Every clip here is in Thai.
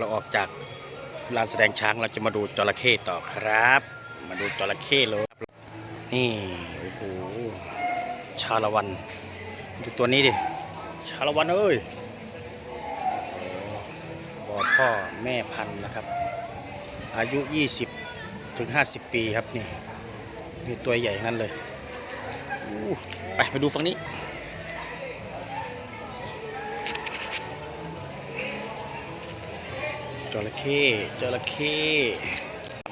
เราออกจากลานแสดงช้างเราจะมาดูจระเข้ต่อครับ มาดูจระเข้เลยนี่โอ้โหชาละวันดูตัวนี้ดิชาละวันเอ้ยโอ้บ่อพ่อแม่พันธุ์นะครับ อายุ 20ถึง50 ปีครับนี่นี่ตัวใหญ่นั้นเลยไปไปดูฝั่งนี้ จระเข้จระเข้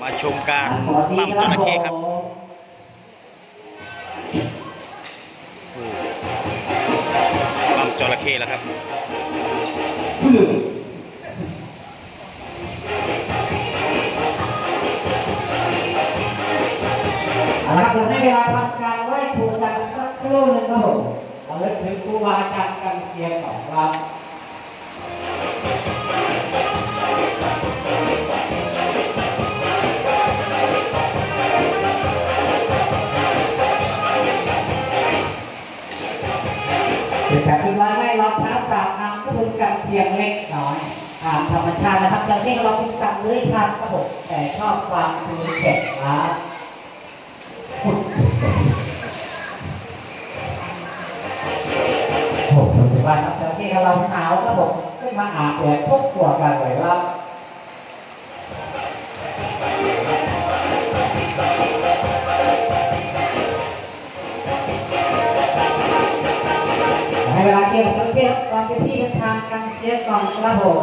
มาชมการปั้มจระเข้ครับโอ้ปั้มจระเข้แล้วครับเอาละครับเราให้เวลาทำการไหว้ครูกันสักครู่หนึ่งครับผมเราเลิกถึงครูบาอาจารย์กันเสียงของเรา เป็นการที่เราให้เราช้าสามน้ำก็เป็นการเพียงเล็กน้อยตามธรรมชาตินะครับเราที่เราเป็นสันเลื้อยคลานครับผมแต่ชอบความคือเข็ดล้าผมรู้สึกว่านักเตะที่เราหนาวก็ผมขึ้นมาอาบแดดทุกตัวกันเลยครับ เวลาเกี่ยวกับเกี่ยวกับที่เป็นทางกันเสียก่อนครับผม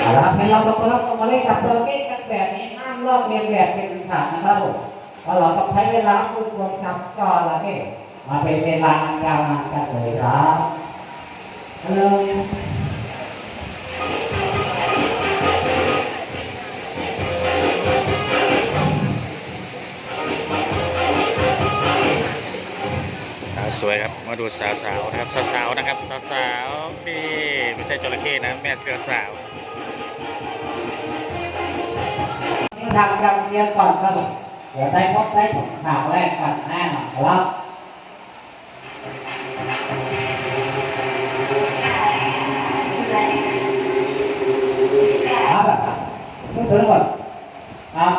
เอาละครับให้เราลงมาลงมาเล่นกับตัวเก้กันแบบนี้ห้ามลอกเลียนแบบเป็นขาดนะครับผมเพราะเราต้องใช้เวลาฝึกฝนกับจอละเก้มาเป็นเวลานานยาวนานกันเลยครับฮัลโหล วยครับ มาดูสาวๆนะครับสาวๆนะครับสาวๆนี่ไม่ใช่จระเข้นะแม่เสือสาวทางกันเสียก่อนครับผมเดี๋ยวได้พบได้ถกข่าวแรกกันแน่นอนครับครับไม่ถึงหมดครับ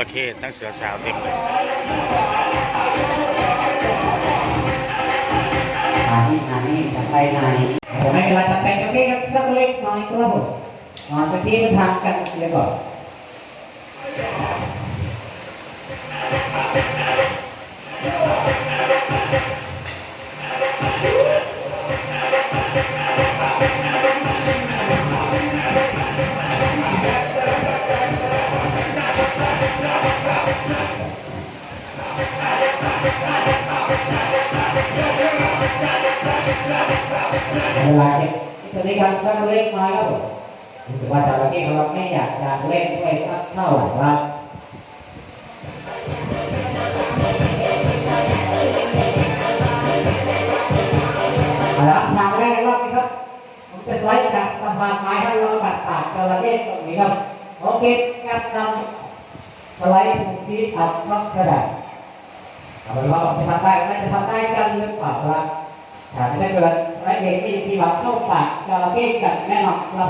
ระเข้ทั้งเสือสาวเต็มเลยหาที่หาที่จะไปไหนผมให้เวลาจะไปตรงนี้ครับสักเล็กน้อยก็ผมนอนสักทีทางกันเสียก่อน ตัวนี้กันสักเล็กน้อยครับผมรู้สึกว่าจระเข้เราไม่อยากจะเล่นด้วยสักเท่าไหร่ครับเอาละทางแรกรอบนี้ครับ ผมจะไล่จากสะพานไม้ให้เราตัดปากจระเข้ตรงนี้ครับโอเคการนำสไลด์ถูกที่ทำต้องกระดาษเอาเป็นว่าจะทำได้ก็จะทำได้กันหรือเปล่าครับถ้าไม่ได้เกิด และเด็กที่ที่ว่าเข้าปากจระเข้กันแน่นอนเรา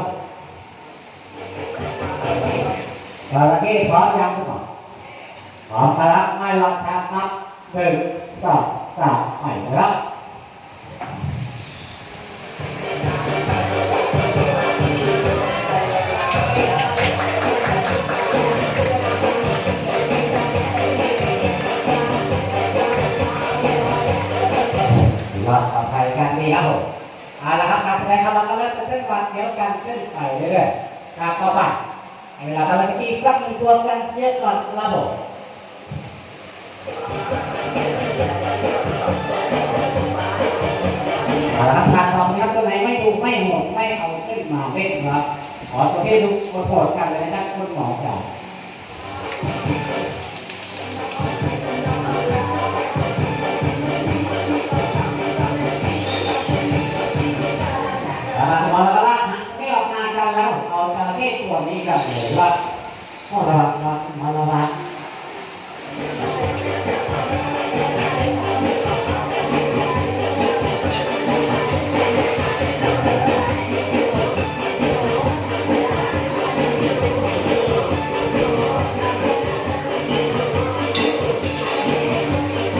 จระเข้พร้อมยังหมอพร้อมครับไม่รอช้าครับหนึ่งสองสามไปครับ เอาละครับการแสดงของเราก็เริ่มจะเป็นความเสียวกันขึ้นไปเรื่อยๆการต่อไปเวลาเราจะตีสักหนึ่งตัวกันเสียก่อนระบบเอาละครับการทำครับตัวไหนไม่ดูไม่ห่วงไม่เอาขึ้นมาเว้นครับขอประเที่ดูโปรดกันเลยนะคุณหมอจ๋า กันเลยว่าพ่อระวังรับหมอละ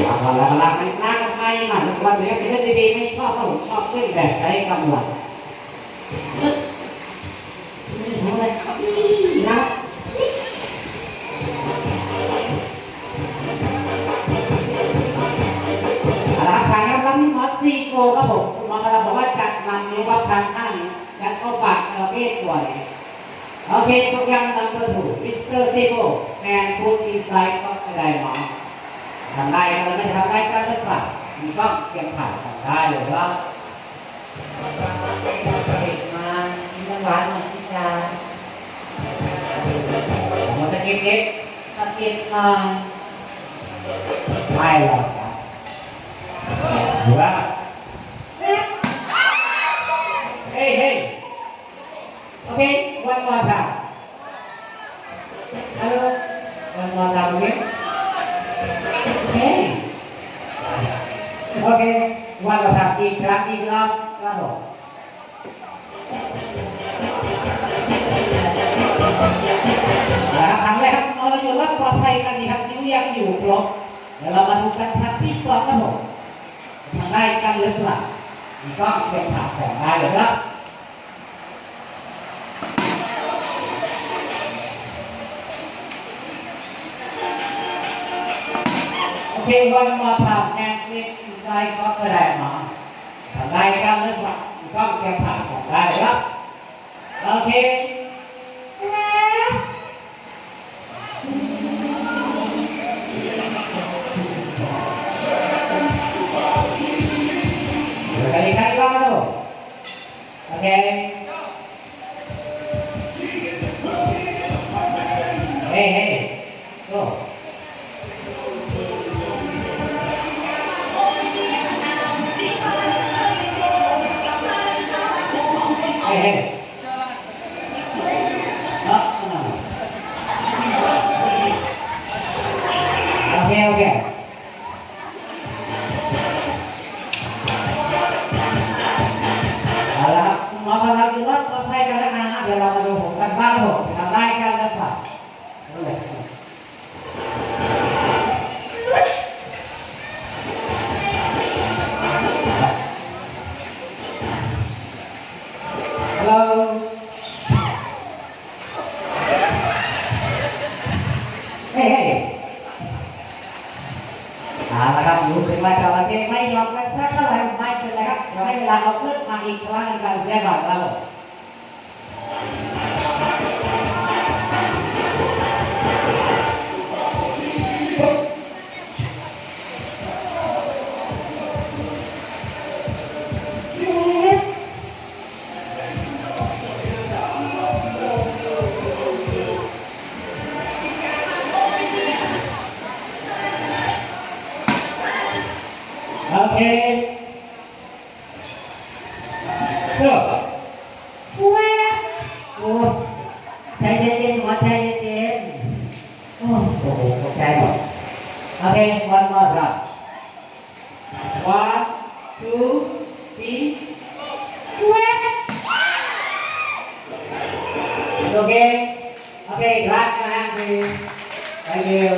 เอาละเอาละมันน่ากับใครมันวันนี้เป็นเรื่องดีๆไม่ชอบก็ชอบขึ้นแบบใช้กำลัง อะไรครับนะอาละครับครับรับนิมอสซีโกครับผมคุณหมอกำลังบอกว่าจัดนำนิ้ววัดทางข้างจัดเข้าปากประเภทป่วยโอเคโปรแกรมนัมเบอร์ทูมิสเตอร์ซีโกแมนฟูดอินไซด์ก็ได้หมอทำได้ก็ไม่ทำได้ก็เลิกผ่ามีก็เตรียมผ่านทำได้เลยว่า sakit sakit uh, air dua. Hei hei. Oke buat mata halo. Buat mata oke? Hei oke buat mata tiga tiga lalu นะครับครั้งแรกครับเราอยู่รอบปลอดภัยกันดีครับนิ้วยังอยู่ครบเดี๋ยวเรามาดูกันครับที่สองครับผมทำได้กันหรือเปล่ามีก็เป็นถามของได้เลยครับโอเควันมาทำแอนนี่ได้ก็กระได้มาทำได้กันหรือเปล่าก็แค่ผ่านของได้ครับโอเคเดี๋ยวกันอีกครั้งก็ครับโอเค เ one two three แวะโอเคโอเค clap your hands please thank you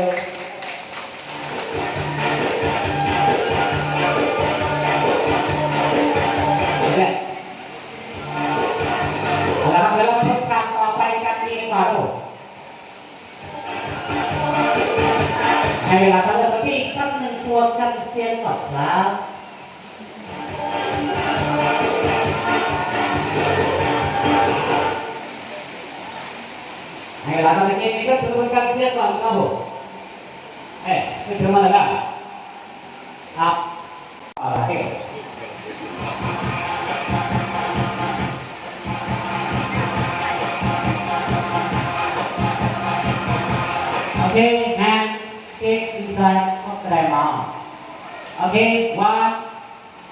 เนี่ยเอาละ 过上仙榜了。Ayo lama lagi tiga turunkan siap lah kamu. Eh, ini cuma ada. Up, alahir. Oke, hand, kick, inside. Crocodile mouth. Okay, one,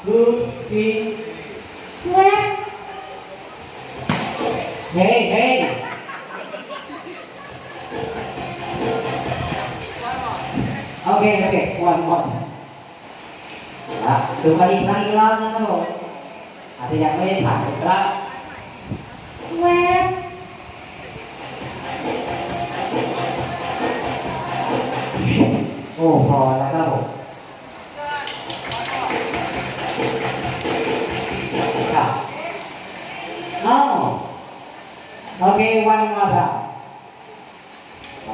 two, three. Hey, hey. Okay, okay, one, one. Ya, ดูกันอีกครั้งอีกรอบนะครับผมอาจจะยังไม่ได้ถ่ายครับแวบ โอ้พอแล้วครับผมครับะอ้าโอเควันมาครับ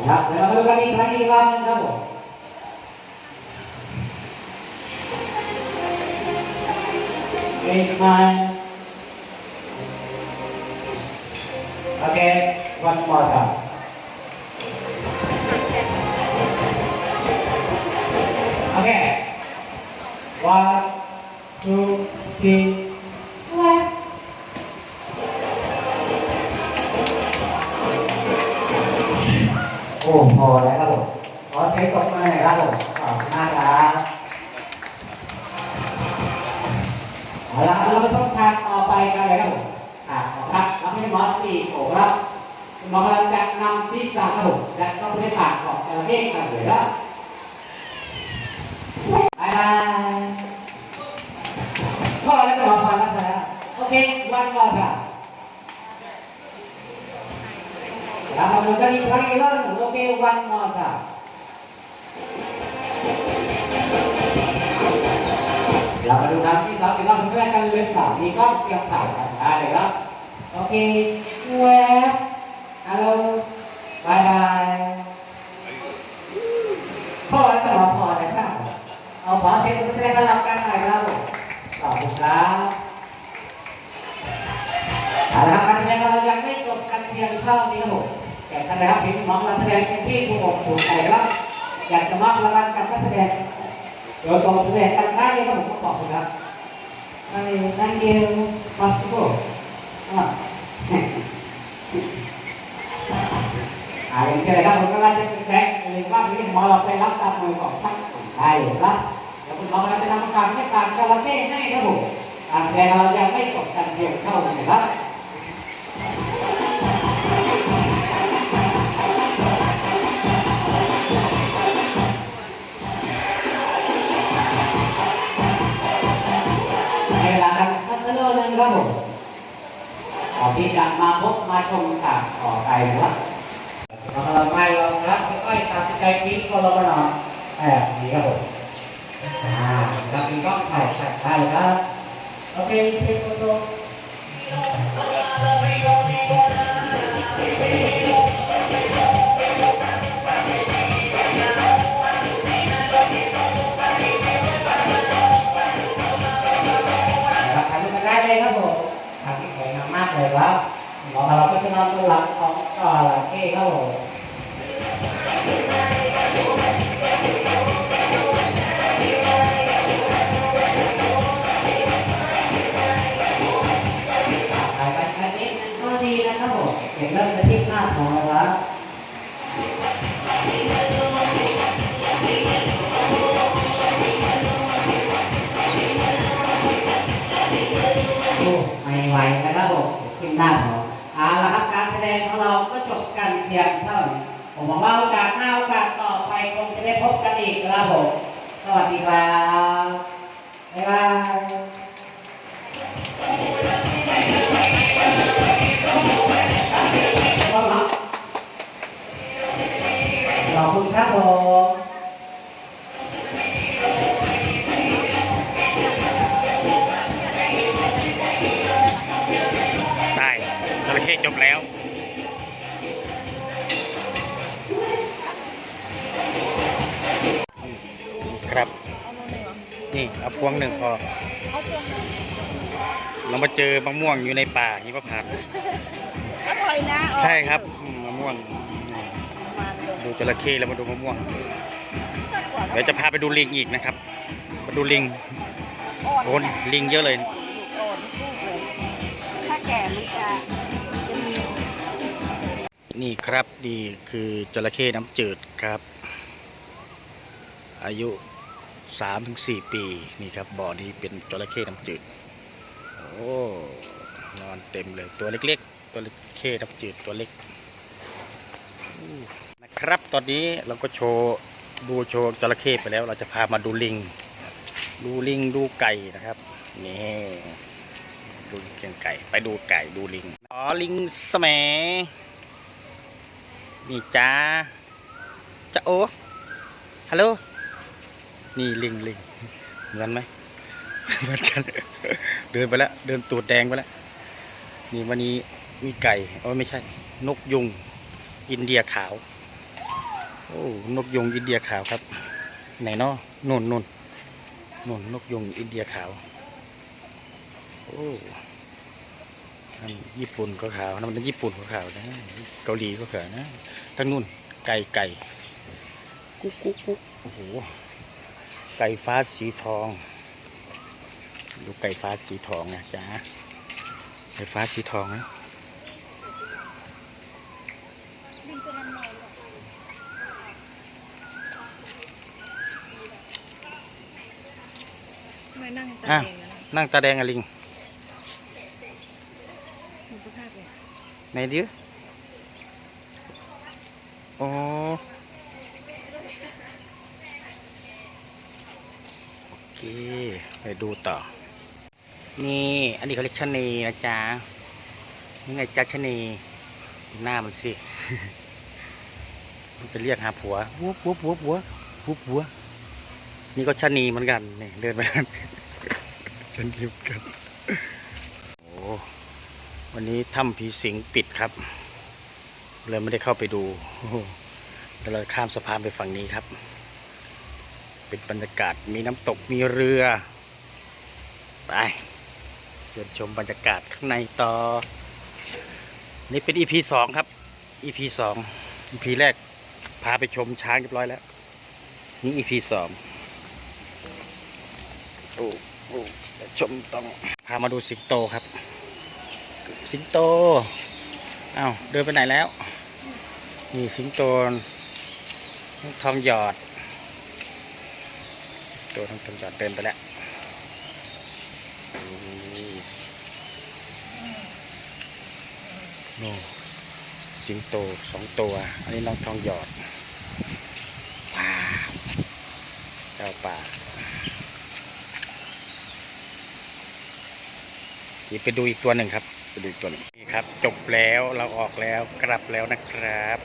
ครับแล้วมาดูกันอีกครั้งอีกรอบนครับผมเอ็กซ์ไโอเควันมาครับ เราไปต้องทางต่อไปกันเลยครับผมอ่าครับเราให้หมอสี่โอ้ครับหมอกำลังจะนำที่สามครับผมและก็ไม่ปากของจระเข้กันเลยครับบายบายพ่อแล้วก็พอแล้วพอแล้วโอเควันมอนครับเรามาดูกันอีกครั้งอีกรอบโอเควันมอนครับ เรามาดูครั้งที่สองอีกรอบเพื่อนกันเลยสามมีกล้องเตรียมถ่ายกันได้เลยครับโอเคแวบฮัลโหลบายบายพ่อแล้วก็รอพอเลยครับเอาขอเสียงแสดงกำลังกันหน่อยครับขอบคุณครับเอาละครับการแสดงเรายังไม่จบกันเพียงเท่านี้ครับผมแต่ท่านนะครับเห็นน้องเราแสดงที่ถูกอกถูกใจครับอยากจะมอบรางวัลกับนักแสดง เดี๋ยวส่งแสดงกันได้เลยครับผมก็ขอบคุณครับ Ay, thank you, Mas Bro. Ah. อ่าอย่างเช่นนะครับผมก็ว่าจะเป็นแบงค์หรือว่าที่มอเราไปรับตามมือของท่านได้เลยครับเดี๋ยวคุณหมอเราจะทำการให้การจระเข้ให้ครับผมแสดงเรายังไม่จบกันเพียงเท่านี้นครับ ครับผมขอพี่จะมาพบมาชมค่ะขอไปนะครับเราไม่ลองครับค่อยๆตัดสินใจคิดก็ลงมานอนแบบนี้ครับผมอ่าเราเป็นกล้องถ่ายถ่ายครับโอเคเช็คโฟโต้ เลยครับหมอเราก็จะนอนตัวหลังของต่อหลังเก้ครับผมถ่ายไปแค่นี้มันก็ดีนะครับผมเก็บเริ่มจะที่หน้าท้องแล้วครับโอ้ไม่ไหวนะครับ ขึ้นหน้าท้องเอาละครับการแสดงของเราก็จบกันเพียงเท่านี้ผมหวังว่าโอกาสหน้าโอกาสต่อไปคงจะได้พบกันอีกครับผมสวัสดีครับบ๊ายบายขอบคุณครับผม จระเข้จบแล้วครับ นี่เอาพวงหนึ่งพอเรามาเจอมะม่วงอยู่ในป่าหิมพานต์อร่อยนะใช่ครับอืมมะม่วงนี่ดูจระเข้แล้วมาดูมะม่วง เดี๋ยวจะพาไปดูลิงอีกนะครับ มาดูลิงโอ้ลิงเยอะเลยอ่อนทุกเลยถ้าแก่มันจะจะมี นี่ครับนี่คือจระเข้น้ำจืดครับ อายุสามถึงสี่ปีนี่ครับบ่อนี้เป็นจระเข้น้ำจืดโอ้นอนเต็มเลยตัวเล็กๆ ตัวเล็กเข้น้ำจืดตัวเล็กนะครับตอนนี้เราก็โชว์ดูโชว์จระเข้ไปแล้ว เราจะพามาดูลิง ดูลิงดูไก่นะครับนี่ดูเกียงไก่ ไปดูไก่ดูลิงอ๋อลิงแสม นี่จ้าจ้าโอฮัลโหลนี่ลิงลิงเหมือนไหมเหมือนกันเดินไปแล้ว เดินตูดแดงไปแล้ว นี่วันนี้มีไก่โอ้ไม่ใช่ นกยุง อินเดียขาว โอ้นกยุงอินเดียขาวครับ ไหนเนาะนุ่นนุ่นนุ่นนกยุงอินเดียขาว โอ้ ญี่ปุ่นก็ขาวนะมันญี่ปุ่นก็ขาวนะเกาหลีก็ขาวนะทั้งนู่นไก่ไก่กุ๊กกุ๊กกุ๊กโอ้โหไก่ฟ้าสีทอง ดูไก่ฟ้าสีทองนะจ๊ะไก่ฟ้าสีทองนะลิงตัวนั้นนอนทำไมนั่งตาอะแดงนะนั่งตาแดงอะลิง ดูสภาพเลย ไหนดิโอ้โอเคไปดูต่อ นี่ อันนี้เขาเรียกชะนีนะจ๊ะนี่ไงจ๊ะชะนีหน้ามันสิมันจะเรียกหาผัววัววัววัววัววัววัวนี่ก็ชะนีเหมือนกันนี่เดินไปกันฉันเดียวกัน วันนี้ถ้ำผีสิงปิดครับเลยไม่ได้เข้าไปดูเดี๋ยวเราข้ามสะพานไปฝั่งนี้ครับ เป็นบรรยากาศมีน้ำตกมีเรือ ไปเดินชมบรรยากาศข้างในต่อ นี่เป็น EP สองครับ EP สอง EP แรกพาไปชมช้างเรียบร้อยแล้ว นี่ EP สองโอ้โอ้ชมต้องพามาดูสิงโตครับ สิงโตอ้าวเดินไปไหนแล้ว นี่สิงโตทองหยอด สิงโตน้องทองหยอดเดินไปแล้วนี่โน่สิงโตสองตัว อันนี้น้องทองหยอดว้าวเจ้าป่านี่ไปดูอีกตัวหนึ่งครับ ไปดูอีกตัวหนึ่งนี่ครับ จบแล้วเราออกแล้วกลับแล้วนะครับ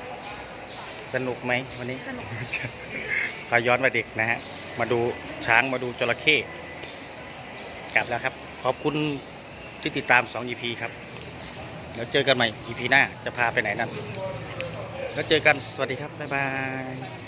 สนุกไหมวันนี้สนุก พาย้อนมาเด็กนะฮะมาดูช้างมาดูจระเข้กลับแล้วครับ ขอบคุณที่ติดตาม2 EP ครับ แล้วเจอกันใหม่ EP หน้าจะพาไปไหนนั่นแล้วเจอกันสวัสดีครับบ๊ายบาย